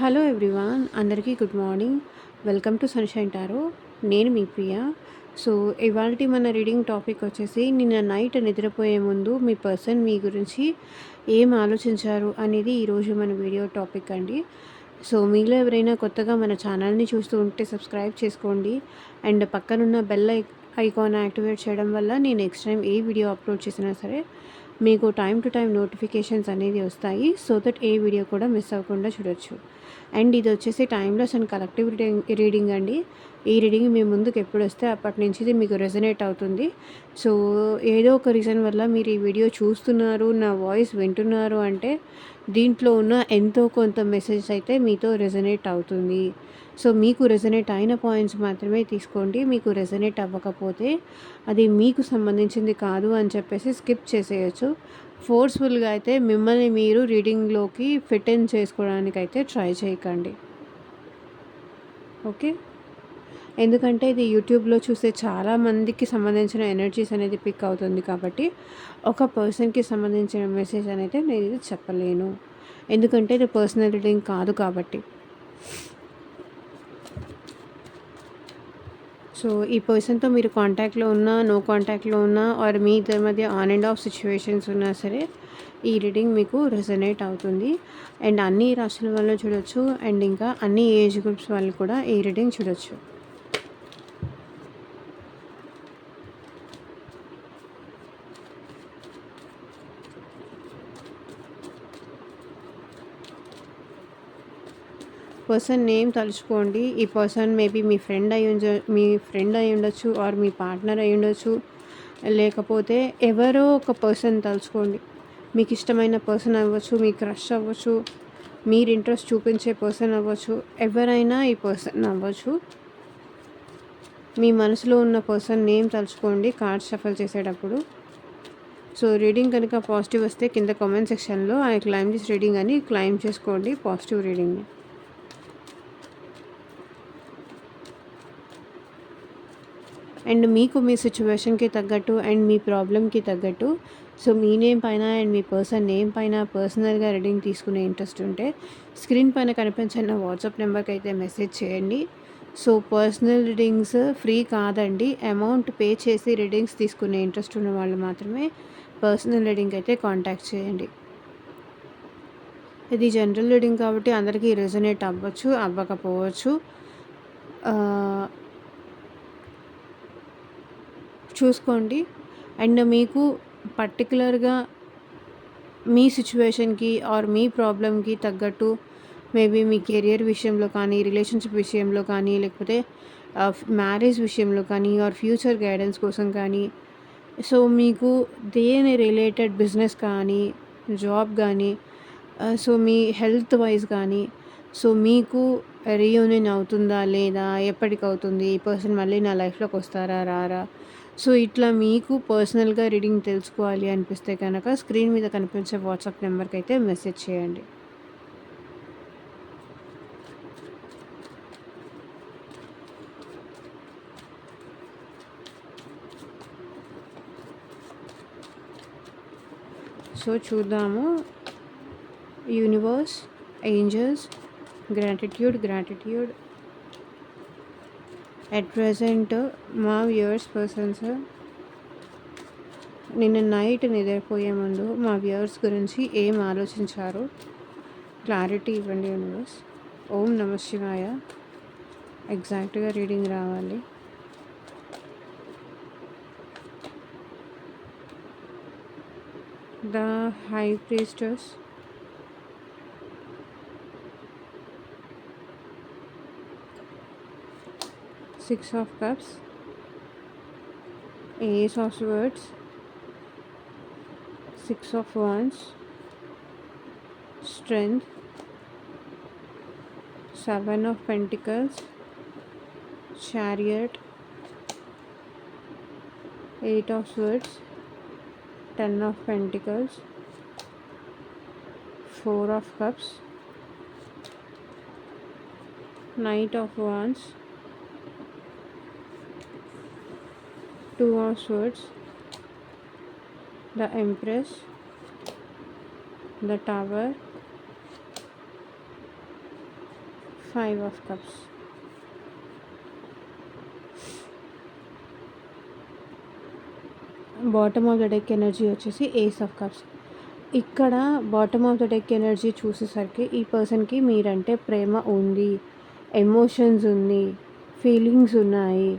Hello everyone అందరికీ good morning. Welcome to sunshine tarot. నేను మీ ప్రియ. సో ఇవాళ మన రీడింగ్ టాపిక్ వచ్చేసి నిన్న నైట్ నిద్రపోయే ముందు మీ పర్సన్ మీ గురించి ఏం ఆలోచించారు అనేది ఈరోజు మన వీడియో టాపిక్ అండి. సో మీలో ఎవరైనా కొత్తగా మన ఛానల్ని చూస్తూ ఉంటే సబ్స్క్రైబ్ చేసుకోండి. అండ్ పక్కనున్న బెల్ ఐకాన్ యాక్టివేట్ చేయడం వల్ల నేను నెక్స్ట్ టైం ఏ వీడియో అప్లోడ్ చేసినా సరే మీకు టైం టు టైం నోటిఫికేషన్స్ అనేది వస్తాయి సో దట్ ఏ వీడియో కూడా మిస్ అవ్వకుండా చూడొచ్చు. అండ్ ఇది వచ్చేసి timeless and collective reading reading అండి. ఈ రీడింగ్ మీ ముందుకు ఎప్పుడు వస్తే అప్పటి నుంచి ఇది మీకు రెజనేట్ అవుతుంది. సో ఏదో ఒక రీజన్ వల్ల మీరు ఈ వీడియో చూస్తున్నారు నా వాయిస్ వింటున్నారు అంటే దీంట్లో ఉన్న ఎంతో కొంత మెసేజ్ అయితే మీతో రెజనేట్ అవుతుంది. సో మీకు రెజనేట్ అయిన పాయింట్స్ మాత్రమే తీసుకోండి. మీకు రెజనేట్ అవ్వకపోతే అది మీకు సంబంధించింది కాదు అని చెప్పేసి స్కిప్ చేసేయచ్చు. ఫోర్స్ఫుల్గా అయితే మిమ్మల్ని మీరు రీడింగ్లోకి ఫిట్ ఇన్ చేసుకోవడానికి అయితే ట్రై చేయకండి. ఓకే ఎందుకంటే ఇది యూట్యూబ్లో చూసే చాలా మందికి సంబంధించిన ఎనర్జీస్ అనేది పిక్ అవుతుంది కాబట్టి ఒక పర్సన్కి సంబంధించిన మెసేజ్ అనేది నేను ఇది చెప్పలేను. ఎందుకంటే ఇది పర్సనల్ రీడింగ్ కాదు కాబట్టి. సో ఈ పర్సన్తో మీరు కాంటాక్ట్లో ఉన్నా నో కాంటాక్ట్లో ఉన్నా ఆర్ మీ ఇద్దరి మధ్య ఆన్ అండ్ ఆఫ్ సిచ్యువేషన్స్ ఉన్నా సరే ఈ రీడింగ్ మీకు రెజనేట్ అవుతుంది. అండ్ అన్ని రాష్ట్రాల వాళ్ళు చూడొచ్చు. అండ్ ఇంకా అన్ని ఏజ్ గ్రూప్స్ వాళ్ళు కూడా ఈ రీడింగ్ చూడొచ్చు. పర్సన్ నేమ్ తలుచుకోండి. ఈ పర్సన్ మేబీ మీ ఫ్రెండ్ అయి ఉండ మీ ఫ్రెండ్ అయి ఉండొచ్చు ఆర్ మీ పార్ట్నర్ అయి ఉండొచ్చు. లేకపోతే ఎవరో ఒక పర్సన్ తలుచుకోండి. మీకు ఇష్టమైన పర్సన్ అవ్వచ్చు మీ క్రష్ అవ్వచ్చు మీరు ఇంట్రెస్ట్ చూపించే పర్సన్ అవ్వచ్చు ఎవరైనా ఈ పర్సన్ అవ్వచ్చు. మీ మనసులో ఉన్న పర్సన్ నేమ్ తలుచుకోండి కార్డ్ షఫల్ చేసేటప్పుడు. సో రీడింగ్ కనుక పాజిటివ్ వస్తే కింద కామెంట్ సెక్షన్లో ఐ క్లైమ్ దిస్ రీడింగ్ అని క్లైమ్ చేసుకోండి పాజిటివ్ రీడింగ్ని అండ్ మీకు మీ సిచ్యువేషన్కి తగ్గట్టు అండ్ మీ ప్రాబ్లమ్కి తగ్గట్టు. సో మీ నేమ్ పైన అండ్ మీ పర్సన్ నేమ్ పైన పర్సనల్గా రీడింగ్ తీసుకునే ఇంట్రెస్ట్ ఉంటే స్క్రీన్ పైన కనిపించిన వాట్సాప్ నెంబర్కి అయితే మెసేజ్ చేయండి. సో పర్సనల్ రీడింగ్స్ ఫ్రీ కాదండి. అమౌంట్ పే చేసి రీడింగ్స్ తీసుకునే ఇంట్రెస్ట్ ఉన్న వాళ్ళు మాత్రమే పర్సనల్ రీడింగ్ అయితే కాంటాక్ట్ చేయండి. ఇది జనరల్ రీడింగ్ కాబట్టి అందరికీ రెజనేట్ అవ్వచ్చు అవ్వకపోవచ్చు. చూసుకోండి. అండ్ మీకు పర్టికులర్గా మీ సిచ్యువేషన్కి ఆర్ మీ ప్రాబ్లమ్కి తగ్గట్టు మేబీ మీ కెరియర్ విషయంలో కానీ రిలేషన్షిప్ విషయంలో కానీ లేకపోతే మ్యారేజ్ విషయంలో కానీ ఆర్ ఫ్యూచర్ గైడెన్స్ కోసం కానీ సో మీకు దేని రిలేటెడ్ బిజినెస్ కానీ జాబ్ కానీ సో మీ హెల్త్ వైజ్ కానీ సో మీకు రీయూనియన్ అవుతుందా లేదా ఎప్పటికవుతుంది ఈ పర్సన్ మళ్ళీ నా లైఫ్లోకి వస్తారా రారా సో ఇట్లా మీకు పర్సనల్గా రీడింగ్ తెలుసుకోవాలి అనిపిస్తే కనుక స్క్రీన్ మీద కనిపించే వాట్సాప్ నెంబర్కి అయితే మెసేజ్ చేయండి. సో చూద్దాము. Universe angels gratitude gratitude. At present మా వ్యూవర్స్ పర్సన్స్ నిన్న నైట్ నిద్రపోయే ముందు మా వ్యూవర్స్ గురించి ఏం ఆలోచించారు? క్లారిటీ ఇవ్వండి యూనివర్స్ ఓం నమ శివాయ. ఎగ్జాక్ట్గా రీడింగ్ రావాలి. The high priestess six of cups. Ace of swords six of wands. Strength. Seven of pentacles. Chariot. Eight of swords. Ten of pentacles. Four of cups. Knight of wands two of swords. The empress. The tower. Five of cups bottom of the deck energy వచ్చేసి ace of cups ఇక్కడ bottom of the deck energy చూసేసరికి ఈ పర్సన్కి మీరంటే ప్రేమ ఉంది emotions ఉంది feelings ఉన్నాయి.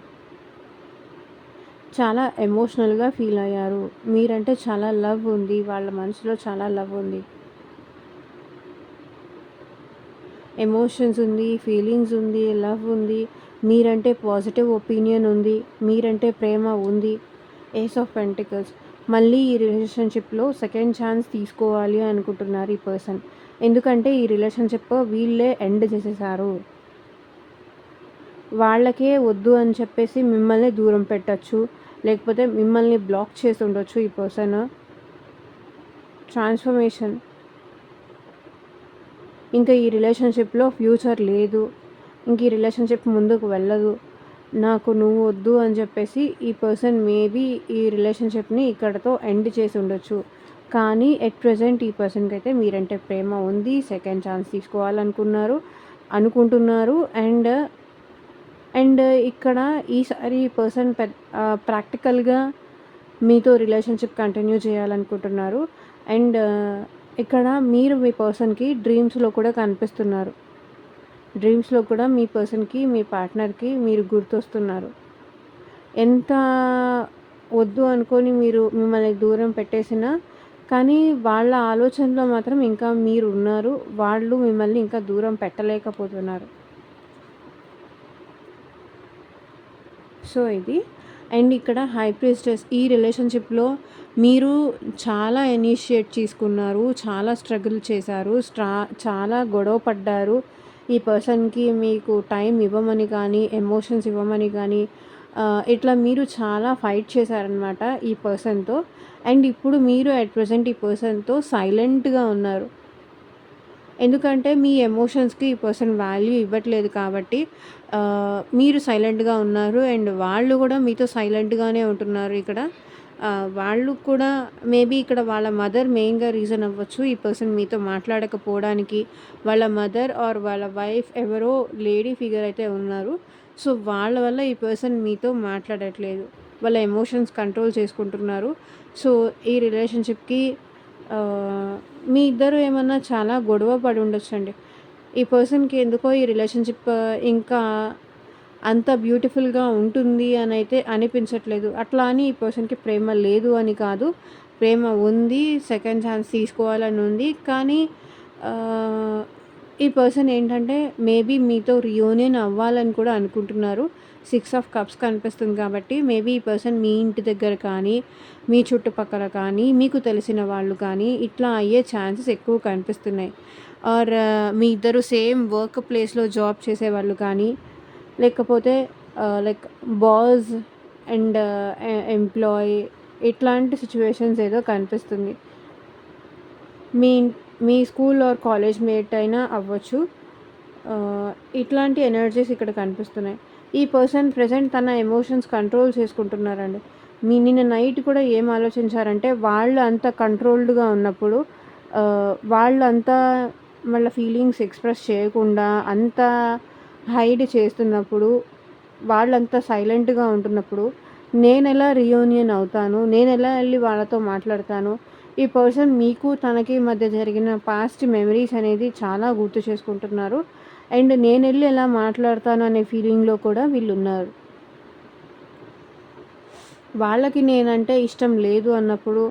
చాలా ఎమోషనల్గా ఫీల్ అయ్యారు. మీరంటే చాలా లవ్ ఉంది. వాళ్ళ మనసులో చాలా లవ్ ఉంది. ఎమోషన్స్ ఉంది ఫీలింగ్స్ ఉంది లవ్ ఉంది. మీరంటే పాజిటివ్ ఒపీనియన్ ఉంది. మీరంటే ప్రేమ ఉంది. ఏస్ ఆఫ్ పెంటికల్స్ మళ్ళీ ఈ రిలేషన్షిప్లో సెకండ్ ఛాన్స్ తీసుకోవాలి అనుకుంటున్నారు ఈ పర్సన్ ఎందుకంటే ఈ రిలేషన్షిప్ వీళ్ళే ఎండ్ చేసేసారు. వాళ్ళకే వద్దు అని చెప్పేసి మిమ్మల్ని దూరం పెట్టచ్చు. లేకపోతే మిమ్మల్ని బ్లాక్ చేసి ఉండొచ్చు ఈ పర్సన్ ట్రాన్స్ఫర్మేషన్ ఇంకా ఈ రిలేషన్షిప్లో ఫ్యూచర్ లేదు. ఇంక ఈ రిలేషన్షిప్ ముందుకు వెళ్ళదు. నాకు నువ్వు వద్దు అని చెప్పేసి ఈ పర్సన్ మేబీ ఈ రిలేషన్షిప్ని ఇక్కడతో ఎండ్ చేసి ఉండొచ్చు. కానీ ఎట్ ప్రజెంట్ ఈ పర్సన్కి అయితే మీరంటే ప్రేమ ఉంది. సెకండ్ ఛాన్స్ తీసుకోవాలనుకున్నారు అనుకుంటున్నారు. అండ్ అండ్ ఇక్కడ ఈసారి ఈ పర్సన్ పె ప్రాక్టికల్గా మీతో రిలేషన్షిప్ కంటిన్యూ చేయాలనుకుంటున్నారు. అండ్ ఇక్కడ మీరు మీ పర్సన్కి డ్రీమ్స్లో కూడా కనిపిస్తున్నారు. డ్రీమ్స్లో కూడా మీ పర్సన్కి మీ పార్ట్నర్కి మీరు గుర్తొస్తున్నారు. ఎంత వద్దు అనుకొని మీరు మిమ్మల్ని దూరం పెట్టేసినా కానీ వాళ్ళ ఆలోచనలో మాత్రం ఇంకా మీరు ఉన్నారు. వాళ్ళు మిమ్మల్ని ఇంకా దూరం పెట్టలేకపోతున్నారు. సో ఇది. అండ్ ఇక్కడ హై ప్రిస్టెస్ ఈ రిలేషన్షిప్లో మీరు చాలా ఇనిషియేట్ తీసుకున్నారు చాలా స్ట్రగుల్ చేశారు స్ట్రా చాలా గొడవ పడ్డారు. ఈ పర్సన్కి మీకు టైం ఇవ్వమని కానీ ఎమోషన్స్ ఇవ్వమని కానీ ఇట్లా మీరు చాలా ఫైట్ చేశారనమాట ఈ పర్సన్తో. అండ్ ఇప్పుడు మీరు అట్ ప్రజెంట్ ఈ పర్సన్తో సైలెంట్గా ఉన్నారు. ఎందుకంటే మీ ఎమోషన్స్కి ఈ పర్సన్ వాల్యూ ఇవ్వట్లేదు కాబట్టి మీరు సైలెంట్గా ఉన్నారు అండ్ వాళ్ళు కూడా మీతో సైలెంట్గానే ఉంటున్నారు ఇక్కడ. వాళ్ళు కూడా మేబీ ఇక్కడ వాళ్ళ మదర్ మెయిన్గా రీజన్ అవ్వచ్చు ఈ పర్సన్ మీతో మాట్లాడకపోవడానికి. వాళ్ళ మదర్ ఆర్ వాళ్ళ వైఫ్ ఎవరో లేడీ ఫిగర్ అయితే ఉన్నారు. సో వాళ్ళ వల్ల ఈ పర్సన్ మీతో మాట్లాడట్లేదు. వాళ్ళ ఎమోషన్స్ కంట్రోల్ చేసుకుంటున్నారు. సో ఈ రిలేషన్షిప్కి మీ ఇద్దరు ఏమన్నా చాలా గొడవ పడి ఉండొచ్చండి. ఈ పర్సన్కి ఎందుకో ఈ రిలేషన్షిప్ ఇంకా అంత బ్యూటిఫుల్గా ఉంటుంది అని అయితే అనిపించట్లేదు. అట్లా అని ఈ పర్సన్కి ప్రేమ లేదు అని కాదు. ప్రేమ ఉంది సెకండ్ ఛాన్స్ తీసుకోవాలని ఉంది. కానీ ఈ పర్సన్ ఏంటంటే మేబీ మీతో రియూనియన్ అవ్వాలని కూడా అనుకుంటున్నారు. సిక్స్ ఆఫ్ కప్స్ కనిపిస్తుంది కాబట్టి మేబీ ఈ పర్సన్ మీ ఇంటి దగ్గర కానీ మీ చుట్టుపక్కల కానీ మీకు తెలిసిన వాళ్ళు కానీ ఇట్లా అయ్యే ఛాన్సెస్ ఎక్కువ కనిపిస్తున్నాయి. ఆర్ uh, మీ ఇద్దరు సేమ్ వర్క్ ప్లేస్లో జాబ్ చేసేవాళ్ళు కానీ లేకపోతే లైక్ బాస్ అండ్ ఎంప్లాయీ ఇట్లాంటి సిచ్యువేషన్స్ ఏదో కనిపిస్తుంది. మీ మీ స్కూల్ ఆర్ కాలేజ్ మేట్ అయినా అవ్వచ్చు. ఇట్లాంటి ఎనర్జీస్ ఇక్కడ కనిపిస్తున్నాయి. ఈ పర్సన్ ప్రజెంట్ తన ఎమోషన్స్ కంట్రోల్ చేసుకుంటున్నారండి. మీ నిన్న నైట్ కూడా ఏం ఆలోచించారంటే వాళ్ళు అంత కంట్రోల్డ్గా ఉన్నప్పుడు వాళ్ళంతా వాళ్ళ మళ్ళీ ఫీలింగ్స్ ఎక్స్ప్రెస్ చేయకుండా అంత హైడ్ చేస్తున్నప్పుడు వాళ్ళంతా సైలెంట్గా ఉంటున్నప్పుడు నేను ఎలా రియూనియన్ అవుతాను? నేను ఎలా వెళ్ళి వాళ్ళతో మాట్లాడతాను? ఈ పర్సన్ మీకు తనకి మధ్య జరిగిన పాస్ట్ మెమరీస్ అనేది చాలా గుర్తు చేసుకుంటున్నారు. అండ్ నేను వెళ్ళి ఎలా మాట్లాడతాను అనే ఫీలింగ్లో కూడా వీళ్ళు ఉన్నారు వాళ్ళకి నేనంటే ఇష్టం లేదు అన్నప్పుడు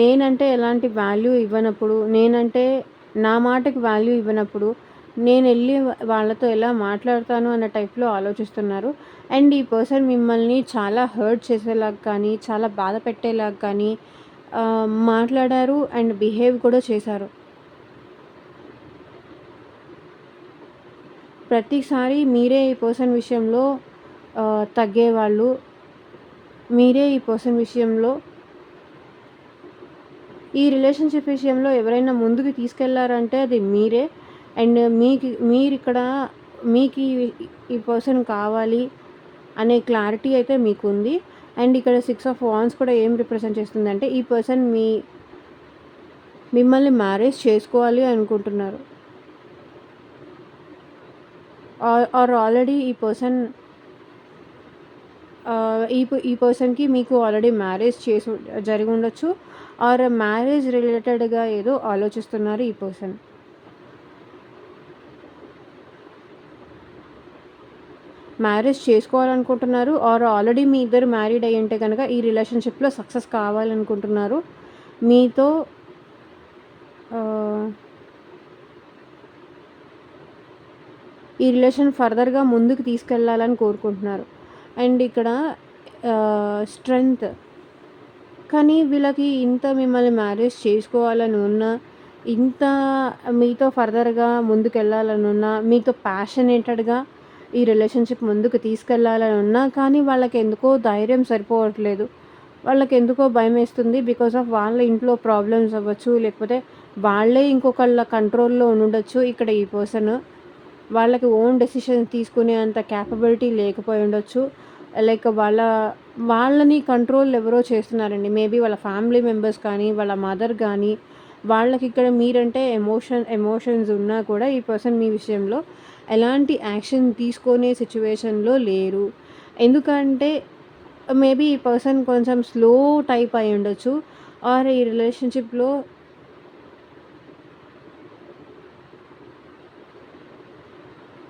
నేనంటే ఎలాంటి వాల్యూ ఇవ్వనప్పుడు నేనంటే నా మాటకి వాల్యూ ఇవ్వనప్పుడు నేను వెళ్ళి వాళ్ళతో ఎలా మాట్లాడతాను అన్న టైప్లో ఆలోచిస్తున్నారు. అండ్ ఈ పర్సన్ మిమ్మల్ని చాలా హర్ట్ చేసేలాగా కానీ చాలా బాధ పెట్టేలాగా కానీ మాట్లాడారు అండ్ బిహేవ్ కూడా చేశారు. ప్రతిసారి మీరే ఈ పర్సన్ విషయంలో తగ్గేవాళ్ళు. మీరే ఈ పర్సన్ విషయంలో ఈ రిలేషన్షిప్ విషయంలో ఎవరైనా ముందుకు తీసుకెళ్ళారంటే అది మీరే. అండ్ మీకు మీరు ఇక్కడ మీకు ఈ పర్సన్ కావాలి. అనే క్లారిటీ అయితే మీకు ఉంది అండ్ ఇక్కడ సిక్స్ ఆఫ్ వాన్స్ కూడా ఏం రిప్రజెంట్ చేస్తుందంటే ఈ పర్సన్ మీ మిమ్మల్ని మ్యారేజ్ చేసుకోవాలి అనుకుంటున్నారు. ఆర్ ఆల్రెడీ ఈ పర్సన్ uh, ఈ ఈ పర్సన్కి మీకు ఆల్రెడీ మ్యారేజ్ చేసి జరిగి ఉండొచ్చు. ఆర్ మ్యారేజ్ రిలేటెడ్గా ఏదో ఆలోచిస్తున్నారు ఈ పర్సన్ మ్యారేజ్ చేసుకోవాలనుకుంటున్నారు ఆర్ ఆల్రెడీ మీ ఇద్దరు మ్యారీడ్ అయ్యి ఉంటే కనుక ఈ రిలేషన్షిప్లో సక్సెస్ కావాలనుకుంటున్నారు? మీతో ఈ రిలేషన్ ఫర్దర్గా ముందుకు తీసుకెళ్ళాలని కోరుకుంటున్నారు. అండ్ ఇక్కడ స్ట్రెంగ్త్. కానీ వీళ్ళకి ఇంత మిమ్మల్ని మ్యారేజ్ చేసుకోవాలని ఉన్న ఇంత మీతో ఫర్దర్గా ముందుకు ఉన్నా మీతో ప్యాషనేటెడ్గా ఈ రిలేషన్షిప్ ముందుకు తీసుకెళ్ళాలని ఉన్నా కానీ వాళ్ళకి ఎందుకో ధైర్యం సరిపోవట్లేదు. వాళ్ళకి ఎందుకో భయం వేస్తుంది. బికాస్ ఆఫ్ వాళ్ళ ఇంట్లో ప్రాబ్లమ్స్ అవ్వచ్చు లేకపోతే వాళ్ళే ఇంకొకళ్ళ కంట్రోల్లో ఉండొచ్చు ఇక్కడ ఈ పర్సన్ వాళ్ళకి ఓన్ డెసిషన్ తీసుకునే అంత క్యాపబిలిటీ లేకపోయి ఉండొచ్చు. లైక్ వాళ్ళ వాళ్ళని కంట్రోల్ ఎవరో చేస్తున్నారండి. మేబీ వాళ్ళ ఫ్యామిలీ మెంబర్స్ కానీ వాళ్ళ మదర్ కానీ వాళ్ళకి ఇక్కడ మీరంటే ఎమోషన్ ఎమోషన్స్ ఉన్నా కూడా ఈ పర్సన్ మీ విషయంలో ఎలాంటి యాక్షన్ తీసుకునే సిచ్యువేషన్లో లేరు. ఎందుకంటే మేబీ ఈ పర్సన్ కొంచెం స్లో టైప్ అయి ఉండొచ్చు. ఆర్ ఈ రిలేషన్షిప్లో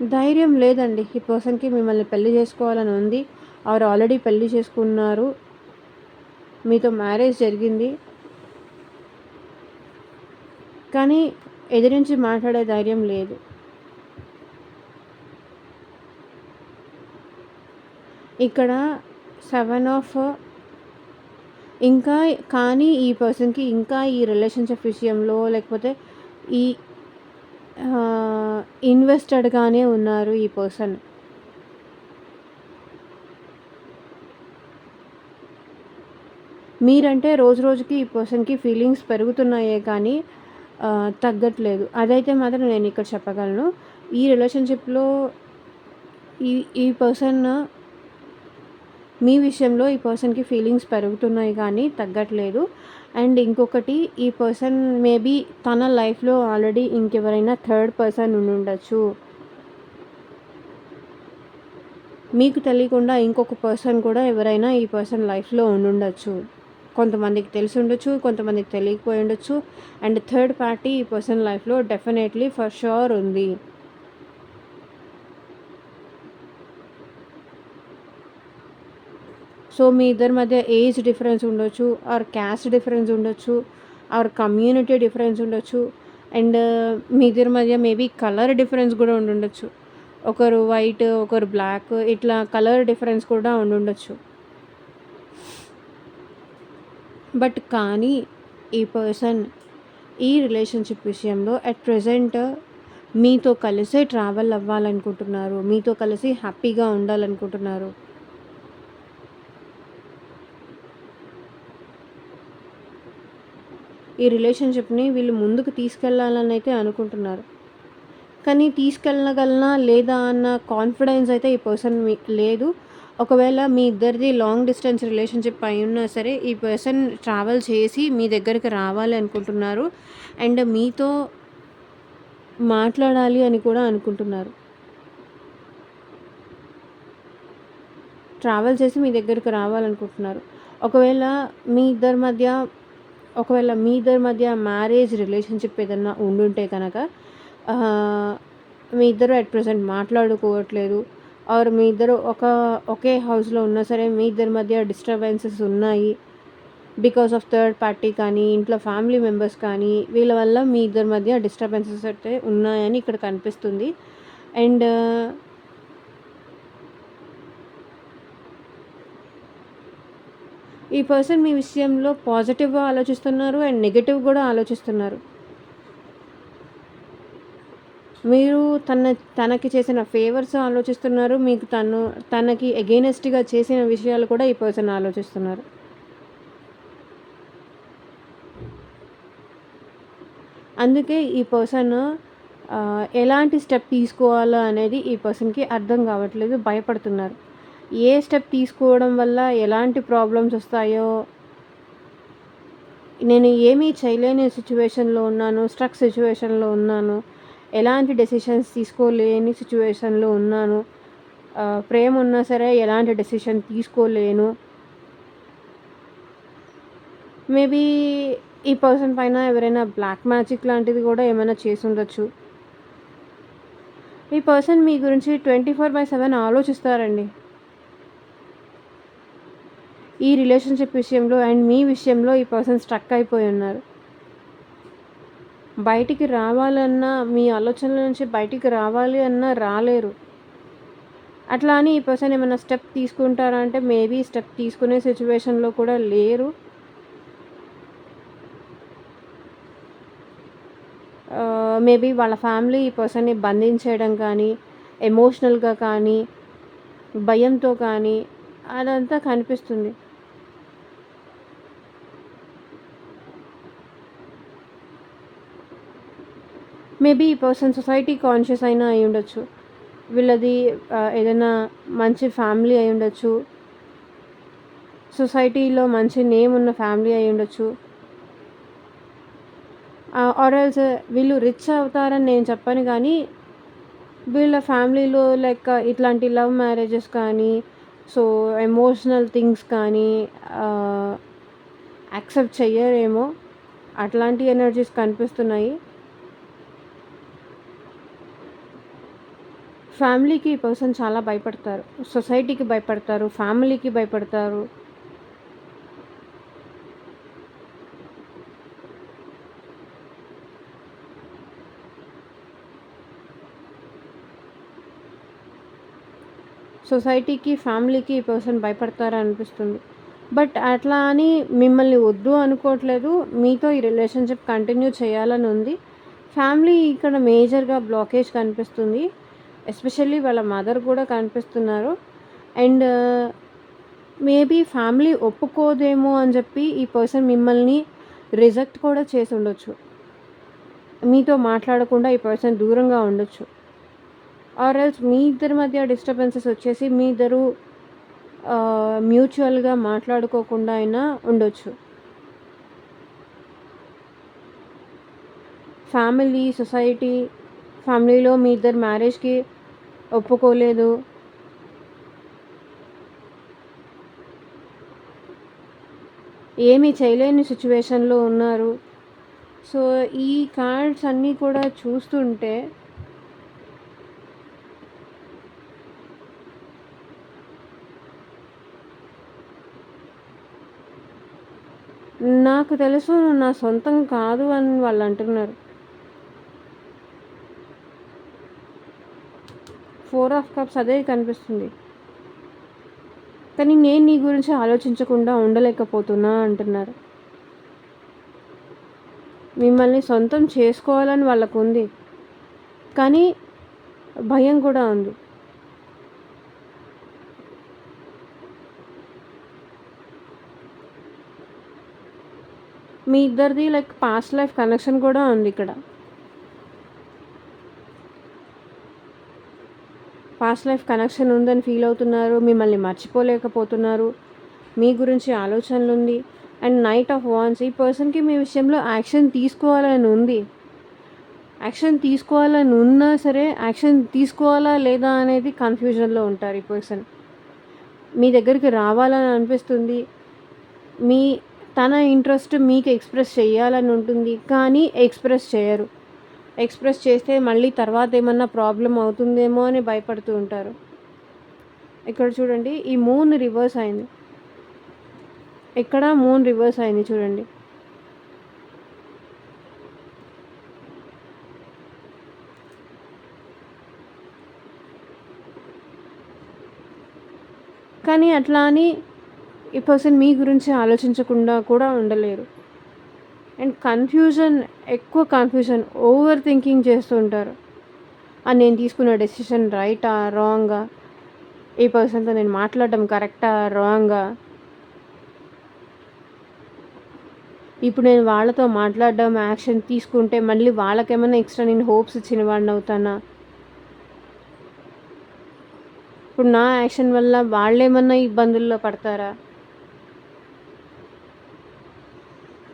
ధైర్యం లేదండి. ఈ పర్సన్కి మిమ్మల్ని పెళ్ళి చేసుకోవాలని ఉంది. ఆరు ఆల్రెడీ పెళ్ళి చేసుకున్నారు. మీతో మ్యారేజ్ జరిగింది. కానీ ఎదిరించి మాట్లాడే ధైర్యం లేదు. ఇక్కడ సెవెన్ ఆఫ్ ఇంకా కానీ ఈ పర్సన్కి ఇంకా ఈ రిలేషన్షిప్ విషయంలో లేకపోతే ఈ ఇన్వెస్టెడ్గానే ఉన్నారు ఈ పర్సన్. మీరంటే రోజు రోజుకి ఈ పర్సన్కి ఫీలింగ్స్ పెరుగుతున్నాయే కానీ తగ్గట్లేదు. అదైతే మాత్రం నేను ఇక్కడ చెప్పగలను. ఈ రిలేషన్షిప్లో ఈ ఈ పర్సన్ మీ విషయంలో ఈ పర్సన్కి ఫీలింగ్స్ పెరుగుతున్నాయి కానీ తగ్గట్లేదు. అండ్ ఇంకొకటి ఈ పర్సన్ మేబీ తన లైఫ్లో ఆల్రెడీ ఇంకెవరైనా థర్డ్ పర్సన్ ఉండొచ్చు. మీకు తెలియకుండా ఇంకొక పర్సన్ కూడా ఎవరైనా ఈ పర్సన్ లైఫ్లో ఉండుండొచ్చు కొంతమందికి తెలిసి ఉండొచ్చు కొంతమందికి తెలియకపోయి ఉండొచ్చు. అండ్ థర్డ్ పార్టీ ఈ పర్సన్ లైఫ్లో డెఫినెట్లీ ఫర్ షూర్ ఉంది. సో మీ ఇద్దరి మధ్య ఏజ్ డిఫరెన్స్ ఉండొచ్చు ఆర్ క్యాస్ట్ డిఫరెన్స్ ఉండొచ్చు ఆర్ కమ్యూనిటీ డిఫరెన్స్ ఉండొచ్చు అండ్ uh, మీ ఇద్దరి మధ్య మేబీ కలర్ డిఫరెన్స్ కూడా ఉండుండొచ్చు. ఒకరు వైట్ ఒకరు బ్లాక్ ఇట్లా కలర్ డిఫరెన్స్ కూడా ఉండుండొచ్చు. బట్ కానీ ఈ పర్సన్ ఈ రిలేషన్షిప్ విషయంలో అట్ ప్రజెంట్ మీతో కలిసే ట్రావెల్ అవ్వాలనుకుంటున్నారు మీతో కలిసి హ్యాపీగా ఉండాలనుకుంటున్నారు. ఈ రిలేషన్షిప్ని వీళ్ళు ముందుకు తీసుకెళ్ళాలని అయితే అనుకుంటున్నారు. కానీ తీసుకెళ్ళగలనా లేదా అన్న కాన్ఫిడెన్స్ అయితే ఈ పర్సన్ మీ లేదు. ఒకవేళ మీ ఇద్దరిది లాంగ్ డిస్టెన్స్ రిలేషన్షిప్ అయి ఉన్నా సరే ఈ పర్సన్ ట్రావెల్ చేసి మీ దగ్గరికి రావాలి అనుకుంటున్నారు. అండ్ మీతో మాట్లాడాలి అని కూడా అనుకుంటున్నారు. ట్రావెల్ చేసి మీ దగ్గరికి రావాలనుకుంటున్నారు. ఒకవేళ మీ ఇద్దరి మధ్య ఒకవేళ మీ ఇద్దరి మధ్య మ్యారేజ్ రిలేషన్షిప్ ఏదన్నా ఉండుంటే కనుక మీ ఇద్దరు అట్ ప్రజెంట్ మాట్లాడుకోవట్లేదు. ఆర్ మీ ఇద్దరు ఒక ఒకే హౌస్లో ఉన్నా సరే మీ ఇద్దరి మధ్య డిస్టర్బెన్సెస్ ఉన్నాయి. బికాస్ ఆఫ్ థర్డ్ పార్టీ కానీ ఇంట్లో ఫ్యామిలీ మెంబర్స్ కానీ వీళ్ళ వల్ల మీ ఇద్దరి మధ్య డిస్టర్బెన్సెస్ అయితే ఉన్నాయని ఇక్కడ కనిపిస్తుంది. అండ్ ఈ పర్సన్ మీ విషయంలో పాజిటివ్గా ఆలోచిస్తున్నారు అండ్ నెగిటివ్ కూడా ఆలోచిస్తున్నారు. మీరు తన తనకి చేసిన ఫేవర్స్ ఆలోచిస్తున్నారు మీకు తను తనకి అగెయినెస్ట్గా చేసిన విషయాలు కూడా ఈ పర్సన్ ఆలోచిస్తున్నారు. అందుకే ఈ పర్సన్ ఎలాంటి స్టెప్ తీసుకోవాలో అనేది ఈ పర్సన్కి అర్థం కావట్లేదు భయపడుతున్నారు. ఏ స్టెప్ తీసుకోవడం వల్ల ఎలాంటి ప్రాబ్లమ్స్ వస్తాయో నేను ఏమీ చేయలేని సిచ్యువేషన్‌లో ఉన్నాను. స్ట్రక్ సిచ్యువేషన్‌లో ఉన్నాను. ఎలాంటి డెసిషన్స్ తీసుకోలేని సిచ్యువేషన్‌లో ఉన్నాను. ప్రేమ ఉన్నా సరే ఎలాంటి డెసిషన్ తీసుకోలేను. మేబీ ఈ పర్సన్ పైన ఎవరైనా బ్లాక్ మ్యాజిక్ లాంటిది కూడా ఏమైనా చేసుండొచ్చు. ఈ పర్సన్ మీ గురించి 24/7 ఆలోచిస్తారండి. ఈ రిలేషన్‌షిప్ విషయంలో అండ్ మీ విషయంలో ఈ పర్సన్ స్ట్రక్ అయిపోయి ఉన్నారు. బయటికి రావాలన్నా, మీ ఆలోచనల నుంచి బయటికి రావాలి అన్నా రాలేరు. అట్లా అని ఈ పర్సన్ ఏమైనా స్టెప్ తీసుకుంటారా అంటే మేబీ స్టెప్ తీసుకునే సిచ్యువేషన్‌లో కూడా లేరు. మేబీ వాళ్ళ ఫ్యామిలీ ఈ పర్సన్‌ని బంధించేయడం కానీ, ఎమోషనల్‌గా కానీ, భయంతో కానీ అదంతా కనిపిస్తుంది. మేబీ ఈ పర్సన్ సొసైటీ కాన్షియస్ అయినా అయి ఉండొచ్చు వీళ్ళది ఏదైనా మంచి ఫ్యామిలీ అయి ఉండొచ్చు సొసైటీలో మంచి నేమ్ ఉన్న ఫ్యామిలీ అయి ఉండొచ్చు ఆర్ ఎల్స్ వీళ్ళు రిచ్ అవుతారని నేను చెప్పను కానీ వీళ్ళ ఫ్యామిలీలో లైక్ ఇట్లాంటి లవ్ మ్యారేజెస్ కానీ, సో ఎమోషనల్ థింగ్స్ కానీ యాక్సెప్ట్ చెయ్యరేమో! అట్లాంటి ఎనర్జీస్ కనిపిస్తున్నాయి. ఫ్యామిలీకి ఈ పర్సన్ చాలా భయపడతారు. సొసైటీకి భయపడతారు. ఫ్యామిలీకి భయపడతారు. సొసైటీకి, ఫ్యామిలీకి ఈ పర్సన్ భయపడతారనిపిస్తుంది. బట్ అట్లా అని మిమ్మల్ని వద్దు అనుకోవట్లేదు. మీతో ఈ రిలేషన్‌షిప్ కంటిన్యూ చేయాలని ఉంది. ఫ్యామిలీ ఇక్కడ మేజర్‌గా బ్లాకేజ్ కనిపిస్తుంది. ఎస్పెషల్లీ వాళ్ళ మదర్ కూడా కనిపిస్తున్నారు. అండ్ మేబీ ఫ్యామిలీ ఒప్పుకోదేమో అని చెప్పి ఈ పర్సన్ మిమ్మల్ని రిజెక్ట్ కూడా చేసి ఉండొచ్చు మీతో మాట్లాడకుండా ఈ పర్సన్ దూరంగా ఉండొచ్చు. ఆర్ ఎల్స్ మీ ఇద్దరి మధ్య డిస్టర్బెన్సెస్ వచ్చేసి మీ ఇద్దరు మ్యూచువల్‌గా మాట్లాడుకోకుండా అయినా ఉండొచ్చు. ఫ్యామిలీ, సొసైటీ, ఫ్యామిలీలో మీ ఇద్దరు మ్యారేజ్‌కి ఒప్పుకోలేదు. ఏమీ చేయలేని సిచ్యువేషన్‌లో ఉన్నారు. సో, ఈ కార్డ్స్ అన్నీ కూడా చూస్తుంటే నాకు తెలుసు నా సొంతం కాదు అని వాళ్ళు అంటున్నారు ఫోర్ ఆఫ్ కప్స్ అదే కనిపిస్తుంది. కానీ నేను నీ గురించి ఆలోచించకుండా ఉండలేకపోతున్నా అంటున్నారు. మిమ్మల్ని సొంతం చేసుకోవాలని వాళ్ళకు ఉంది కానీ భయం కూడా ఉంది. మీ ఇద్దరిది లైక్ పాస్ట్ లైఫ్ కనెక్షన్ కూడా ఉంది ఇక్కడ. పాస్ట్ లైఫ్ కనెక్షన్ ఉందని ఫీల్ అవుతున్నారు. మిమ్మల్ని మర్చిపోలేకపోతున్నారు. మీ గురించి ఆలోచనలు ఉంది అండ్ నైట్ ఆఫ్ వాన్స్ ఈ పర్సన్‌కి మీ విషయంలో యాక్షన్ తీసుకోవాలని ఉంది. యాక్షన్ తీసుకోవాలని ఉన్నా సరే యాక్షన్ తీసుకోవాలా లేదా అనేది కన్‌ఫ్యూజన్‌లో ఉంటారు ఈ పర్సన్. మీ దగ్గరికి రావాలని అనిపిస్తుంది. మీ తన ఇంట్రెస్ట్ మీకు ఎక్స్‌ప్రెస్ చేయాలని ఉంటుంది. కానీ ఎక్స్‌ప్రెస్ చేయరు. ఎక్స్‌ప్రెస్ చేస్తే మళ్ళీ తర్వాత ఏమన్నా ప్రాబ్లమ్ అవుతుందేమో అని భయపడుతూ ఉంటారు. ఇక్కడ చూడండి ఈ మూన్ రివర్స్ అయింది. ఎక్కడ మూన్ రివర్స్ అయింది చూడండి. కానీ అట్లా అని ఈ పర్సన్ మీ గురించి ఆలోచించకుండా కూడా ఉండలేరు. అండ్ కన్‌ఫ్యూజన్ ఎక్కువ కన్‌ఫ్యూజన్ ఓవర్ థింకింగ్ చేస్తూ ఉంటారు. నేను తీసుకున్న డెసిషన్ రైటా? రాంగా? ఈ పర్సన్‌తో నేను మాట్లాడడం కరెక్టా? రాంగా? ఇప్పుడు నేను వాళ్ళతో మాట్లాడడం, యాక్షన్ తీసుకుంటే మళ్ళీ వాళ్ళకేమన్నా ఎక్స్‌ట్రా నేను హోప్స్ ఇచ్చిన వాడినవుతానా? ఇప్పుడు నా యాక్షన్ వల్ల వాళ్ళేమన్నా ఇబ్బందుల్లో పడతారా?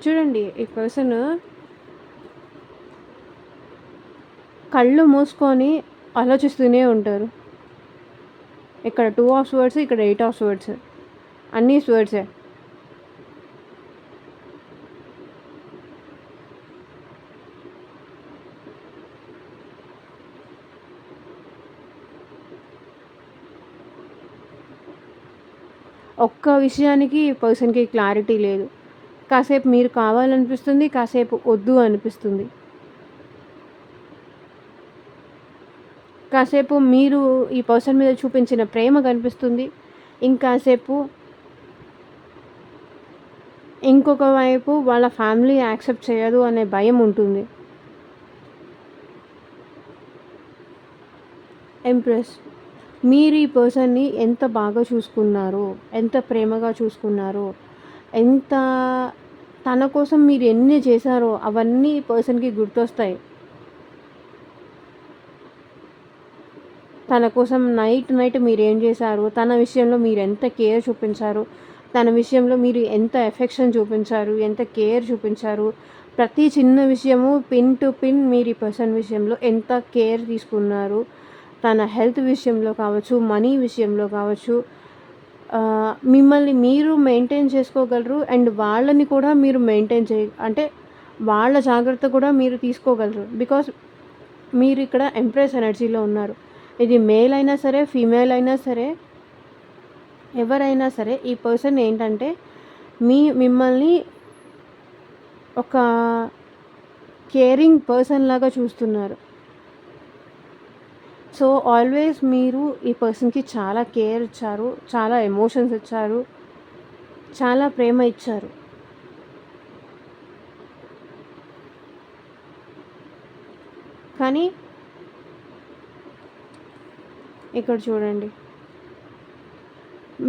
చూడండి ఈ పర్సన్ కళ్ళు మూసుకొని ఆలోచిస్తూనే ఉంటారు. ఇక్కడ టూ ఆఫ్ వర్డ్స్ ఇక్కడ ఎయిట్ ఆఫ్ వర్డ్స్ అన్నీ స్వర్డ్సే ఒక్క విషయానికి పర్సన్కి క్లారిటీ లేదు. కాసేపు మీరు కావాలనిపిస్తుంది కాసేపు వద్దు అనిపిస్తుంది. కాసేపు మీరు ఈ పర్సన్ మీద చూపించిన ప్రేమ కనిపిస్తుంది. ఇంకాసేపు ఇంకొక వైపు వాళ్ళ ఫ్యామిలీ యాక్సెప్ట్ చేయదు అనే భయం ఉంటుంది. ఎంప్రెస్ మీరు ఈ పర్సన్ని ఎంత బాగా చూసుకున్నారో ఎంత ప్రేమగా చూసుకున్నారో ఎంత తన కోసం మీరు ఎన్ని చేశారో అవన్నీ పర్సన్కి గుర్తొస్తాయి. తన కోసం నైట్ నైట్ మీరు ఏం చేశారు? తన విషయంలో మీరు ఎంత కేర్ చూపించారు? తన విషయంలో మీరు ఎంత ఎఫెక్షన్ చూపించారు? ఎంత కేర్ చూపించారు? ప్రతి చిన్న విషయము పిన్ టు పిన్ మీరు ఈ పర్సన్ విషయంలో ఎంత కేర్ తీసుకున్నారు? తన హెల్త్ విషయంలో కావచ్చు మనీ విషయంలో కావచ్చు మిమ్మల్ని మీరు మెయింటైన్ చేసుకోగలరు అండ్ వాళ్ళని కూడా మీరు మెయింటైన్ చేయ అంటే వాళ్ళ జాగ్రత్త కూడా మీరు తీసుకోగలరు. బికాస్ మీరు ఇక్కడ ఎంప్రెస్ ఎనర్జీలో ఉన్నారు. ఇది మేల్ అయినా సరే ఫీమేల్ అయినా సరే ఎవరైనా సరే ఈ పర్సన్ ఏంటంటే మీ మిమ్మల్ని ఒక కేరింగ్ పర్సన్ లాగా చూస్తున్నారు. సో ఆల్వేస్ మీరు ఈ పర్సన్కి చాలా కేర్ ఇచ్చారు చాలా ఎమోషన్స్ ఇచ్చారు చాలా ప్రేమ ఇచ్చారు. కానీ ఇక్కడ చూడండి.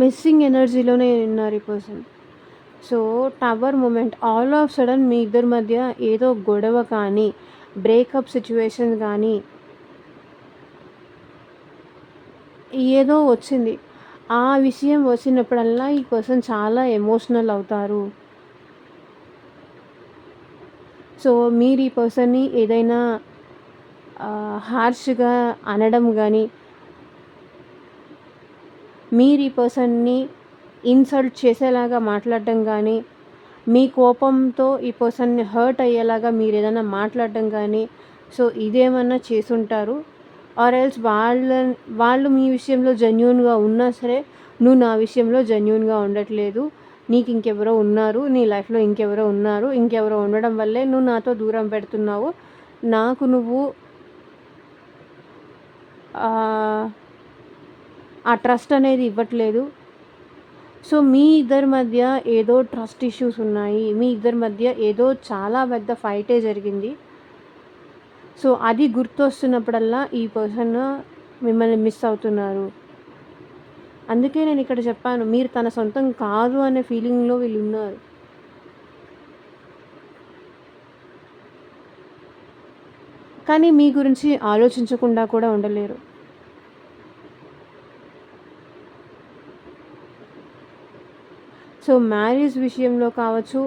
మిస్సింగ్ ఎనర్జీలోనే ఉన్నారు ఈ person. So tower moment all of sudden మీ ఇద్దరి మధ్య ఏదో గొడవ కానీ బ్రేకప్ సిచ్యువేషన్ కానీ ఏదో వచ్చింది. ఆ విషయం వచ్చినప్పుడల్లా ఈ పర్సన్ చాలా ఎమోషనల్ అవుతారు. సో మీరు ఈ పర్సన్ని ఏదైనా హార్ష్గా అనడం కానీ మీరు ఈ పర్సన్ని ఇన్సల్ట్ చేసేలాగా మాట్లాడడం కానీ మీ కోపంతో ఈ పర్సన్ని హర్ట్ అయ్యేలాగా మీరు ఏదైనా మాట్లాడడం కానీ సో ఇదేమన్నా చేసుంటారు ఆర్ ఎల్స్ వాళ్ళ వాళ్ళు మీ విషయంలో జెన్యున్గా ఉన్నా సరే నువ్వు నా విషయంలో జెన్యున్గా ఉండట్లేదు. నీకు ఇంకెవరో ఉన్నారు నీ లైఫ్లో ఇంకెవరో ఉన్నారు ఇంకెవరో ఉండడం వల్లే నువ్వు నాతో దూరం పెడుతున్నావు. నాకు నువ్వు ఆ ట్రస్ట్ అనేది ఇవ్వట్లేదు. సో మీ ఇద్దరి మధ్య ఏదో ట్రస్ట్ ఇష్యూస్ ఉన్నాయి. మీ ఇద్దరి మధ్య ఏదో చాలా పెద్ద ఫైటే జరిగింది. సో అది గుర్తొస్తున్నప్పుడల్లా ఈ పర్సన్ మిమ్మల్ని మిస్ అవుతున్నారు. అందుకే నేను ఇక్కడ చెప్పాను మీరు తన సొంతం కాదు అనే ఫీలింగ్లో వీళ్ళు ఉన్నారు కానీ మీ గురించి ఆలోచించకుండా కూడా ఉండలేరు. సో మ్యారేజ్ విషయంలో కావచ్చు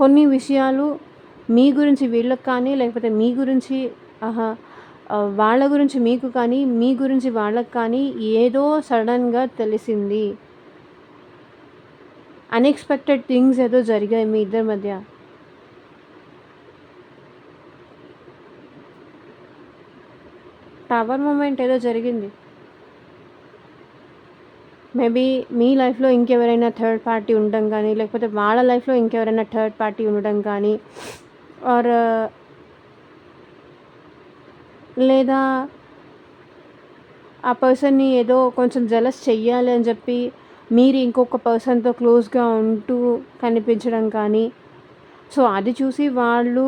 కొన్ని విషయాలు మీ గురించి వీళ్ళకి కానీ లేకపోతే మీ గురించి ఆహా వాళ్ళ గురించి మీకు కానీ మీ గురించి వాళ్ళకి కానీ ఏదో సడన్గా తెలిసింది. అన్ఎక్స్పెక్టెడ్ థింగ్స్ ఏదో జరిగాయి మీ ఇద్దరి మధ్య. టవర్ మూమెంట్ ఏదో జరిగింది. మేబీ మీ లైఫ్లో ఇంకెవరైనా థర్డ్ పార్టీ ఉండడం కానీ లేకపోతే వాళ్ళ లైఫ్లో ఇంకెవరైనా థర్డ్ పార్టీ ఉండడం కానీ ఆర్ లేదా ఆ పర్సన్ని ఏదో కొంచెం జలస్ చెయ్యాలి అని చెప్పి మీరు ఇంకొక పర్సన్తో క్లోజ్గా ఉంటూ కనిపించడం కానీ సో అది చూసి వాళ్ళు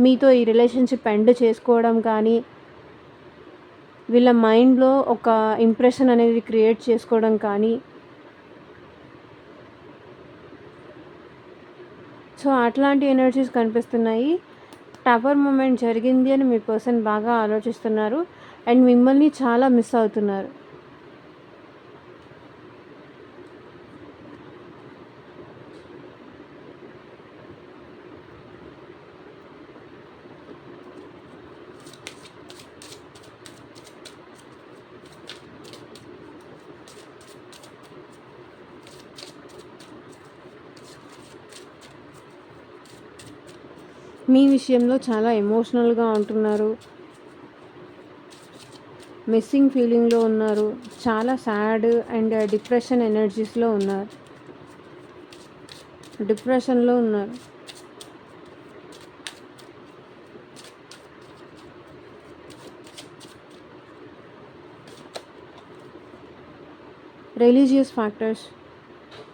మీతో ఈ రిలేషన్షిప్ ఎండ్ చేసుకోవడం కానీ వీళ్ళ మైండ్లో ఒక ఇంప్రెషన్ అనేది క్రియేట్ చేసుకోవడం కానీ సో అట్లాంటి ఎనర్జీస్ కనిపిస్తున్నాయి. టవర్ మూమెంట్ జరిగింది అని మీ పర్సన్ బాగా ఆలోచిస్తున్నారు. అండ్ మిమ్మల్ని చాలా మిస్ అవుతున్నారు. మీ విషయంలో చాలా ఎమోషనల్గా ఉంటున్నారు. మిస్సింగ్ ఫీలింగ్లో ఉన్నారు. చాలా సాడ్ అండ్ డిప్రెషన్ ఎనర్జీస్లో ఉన్నారు. డిప్రెషన్లో ఉన్నారు. religious factors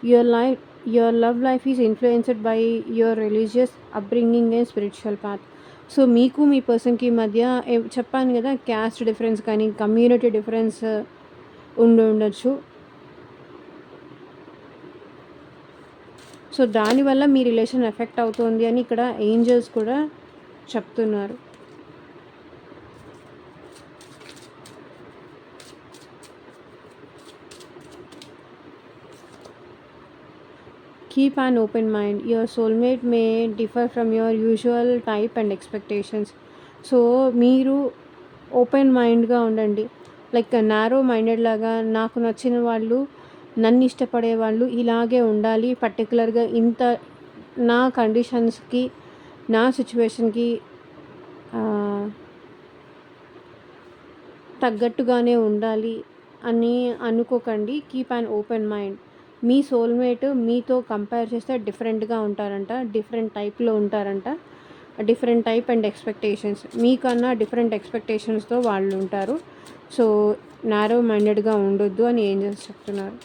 your life your love life is influenced by your religious upbringing and spiritual path so మీకు మీ పర్సన్కి మధ్య చెప్పాను కదా క్యాస్ట్ డిఫరెన్స్ కానీ కమ్యూనిటీ డిఫరెన్స్ uh, ఉండి ఉండొచ్చు. సో దానివల్ల మీ రిలేషన్ ఎఫెక్ట్ అవుతుంది అని ఇక్కడ ఏంజల్స్ కూడా చెప్తున్నారు. Keep an open mind your soulmate may differ from your usual type and expectations so మీరు ఓపెన్ మైండ్గా ఉండండి. లైక్ నారో మైండెడ్ లాగా నాకు నచ్చిన వాళ్ళు నన్ను ఇష్టపడే వాళ్ళు ఇలాగే ఉండాలి. పర్టికులర్గా ఇంత నా కండిషన్స్కి నా సిచ్యువేషన్కి తగ్గట్టుగానే ఉండాలి అని అనుకోకండి. కీప్ అన్ ఓపెన్ మైండ్ మీ సోల్మేట్ మీతో కంపేర్ చేస్తే డిఫరెంట్గా ఉంటారంట డిఫరెంట్ టైప్లో ఉంటారంట. డిఫరెంట్ టైప్ అండ్ ఎక్స్పెక్టేషన్స్ మీకన్నా డిఫరెంట్ ఎక్స్పెక్టేషన్స్తో వాళ్ళు ఉంటారు. సో నారో మైండెడ్గా ఉండొద్దు అని ఏం చేసి చెప్తున్నారు?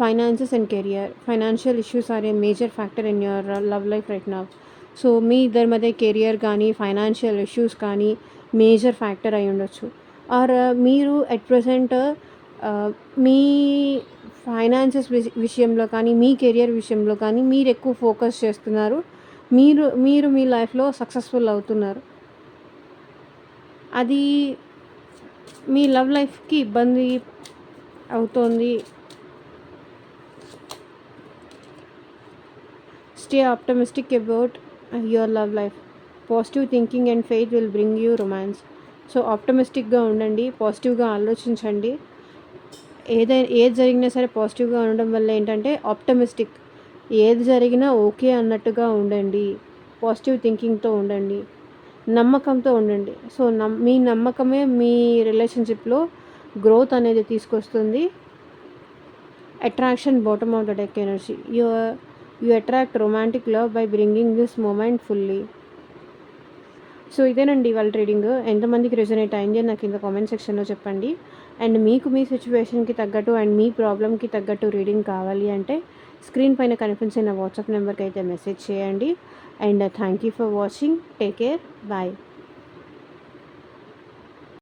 Finances and career financial issues are a major factor in your love life right now so మీ ఇద్దరి మధ్య కెరియర్ కానీ ఫైనాన్షియల్ ఇష్యూస్ కానీ మేజర్ ఫ్యాక్టర్ అయి ఉండొచ్చు. ఆర్ uh, మీరు ఎట్ ప్రజెంట్ uh, uh, మీ ఫైనాన్సెస్ విషయంలో కానీ మీ కెరియర్ విషయంలో కానీ మీరు ఎక్కువ ఫోకస్ చేస్తున్నారు. మీరు మీరు మీ లైఫ్లో సక్సెస్ఫుల్ అవుతున్నారు. అది మీ లవ్ లైఫ్కి ఇబ్బంది అవుతోంది. Stay optimistic about your love life positive thinking and faith will bring you romance so ఆప్టమిస్టిక్గా ఉండండి పాజిటివ్గా ఆలోచించండి. ఏదైనా ఏది జరిగినా సరే పాజిటివ్గా ఉండడం వల్ల ఏంటంటే ఆప్టమిస్టిక్. ఏది జరిగినా ఓకే అన్నట్టుగా ఉండండి. పాజిటివ్ థింకింగ్తో ఉండండి. నమ్మకంతో ఉండండి. సో నమ్ మీ నమ్మకమే మీ రిలేషన్షిప్లో గ్రోత్ అనేది తీసుకొస్తుంది. Attraction bottom of the deck energy. You you attract romantic love by bringing this moment fully. So ఇదేనండి వాళ్ళ ట్రేడింగ్ ఎంతమందికి రిజనేట్ అయింది అని నాకు కింద కామెంట్ సెక్షన్లో చెప్పండి. అండ్ మీకు మీ సిచ్యువేషన్కి తగ్గట్టు అండ్ మీ ప్రాబ్లమ్కి తగ్గట్టు రీడింగ్ కావాలి అంటే స్క్రీన్ పైన కనిపించిన వాట్సాప్ నెంబర్కి అయితే మెసేజ్ చేయండి. And thank you for watching take care bye